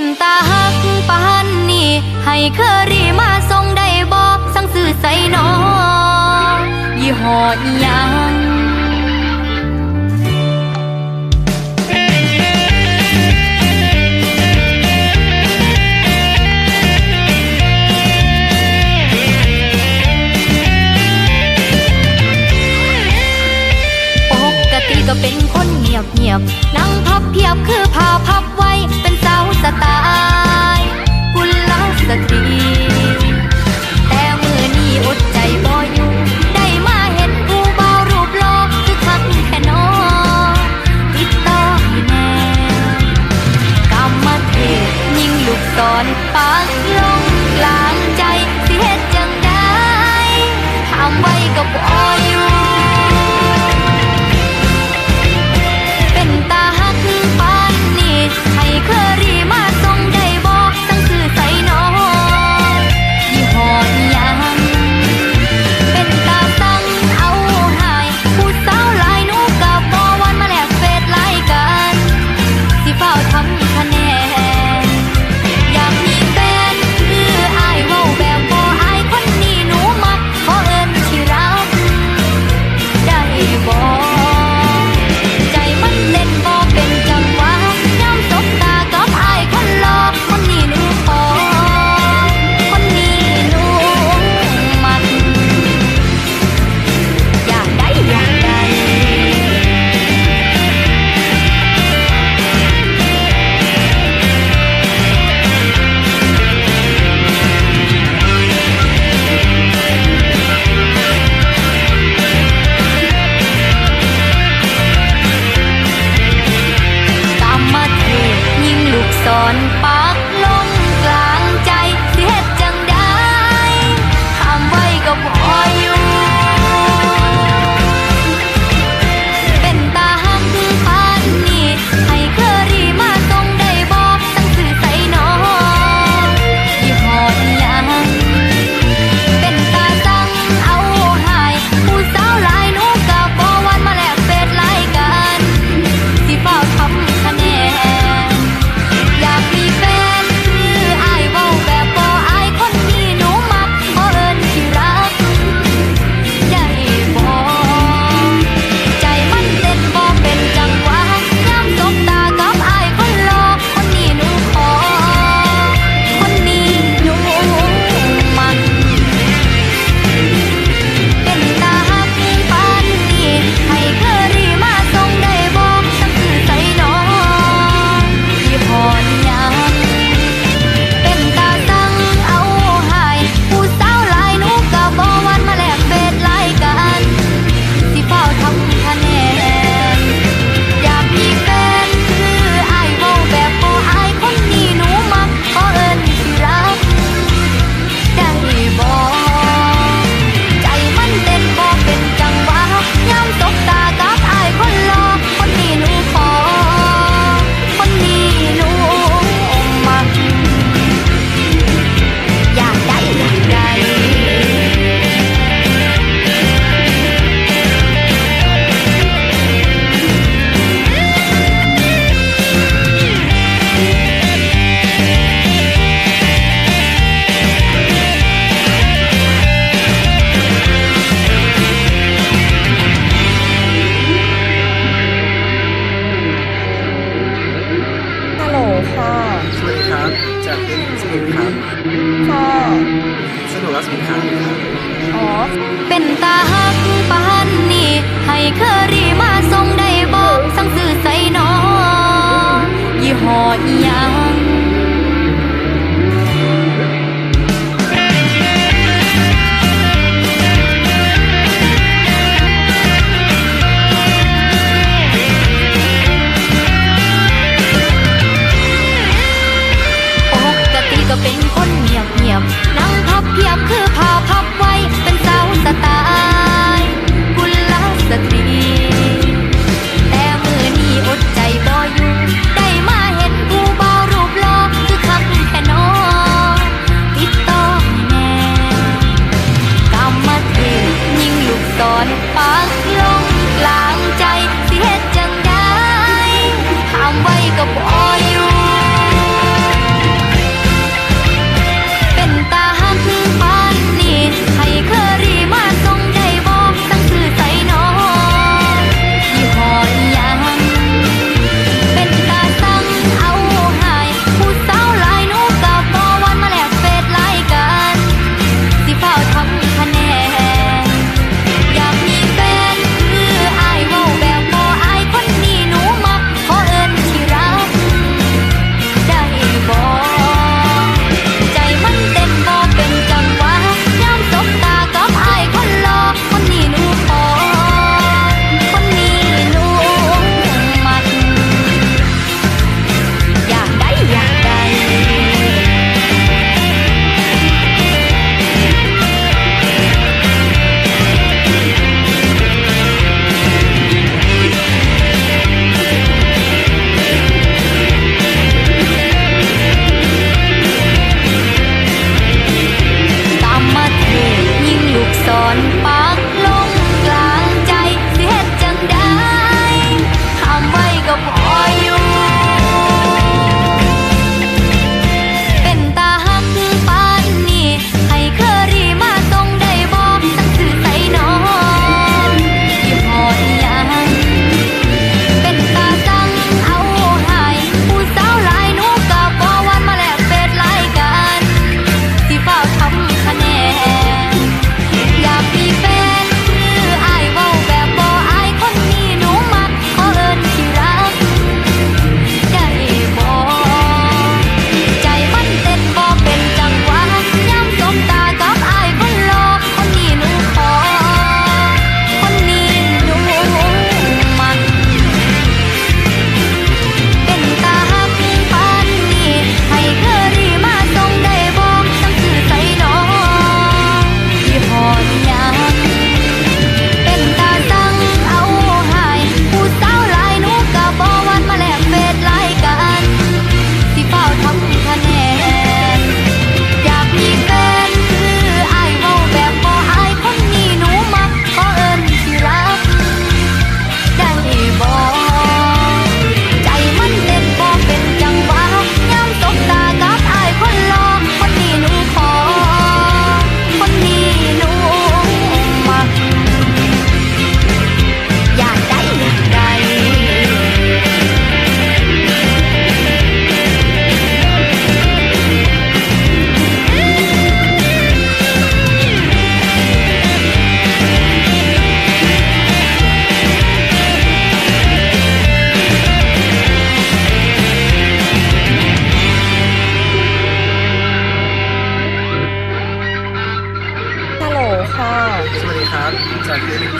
มตาหักปานนี่ ให้เคอรี่มาทรงได้บอกสั่งสื่อใส่นอยี่ห้อยัง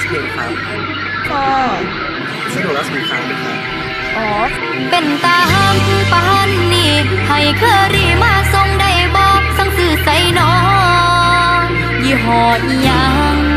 สเพลย์ครับค่ะสนุกแล้วสนุครั้งนะครับอ๋อ เป็นตาห้ามปานนี่ให้เครีมาส่งได้บอกสั่งซื้อใส่นอยี่ห้อยัง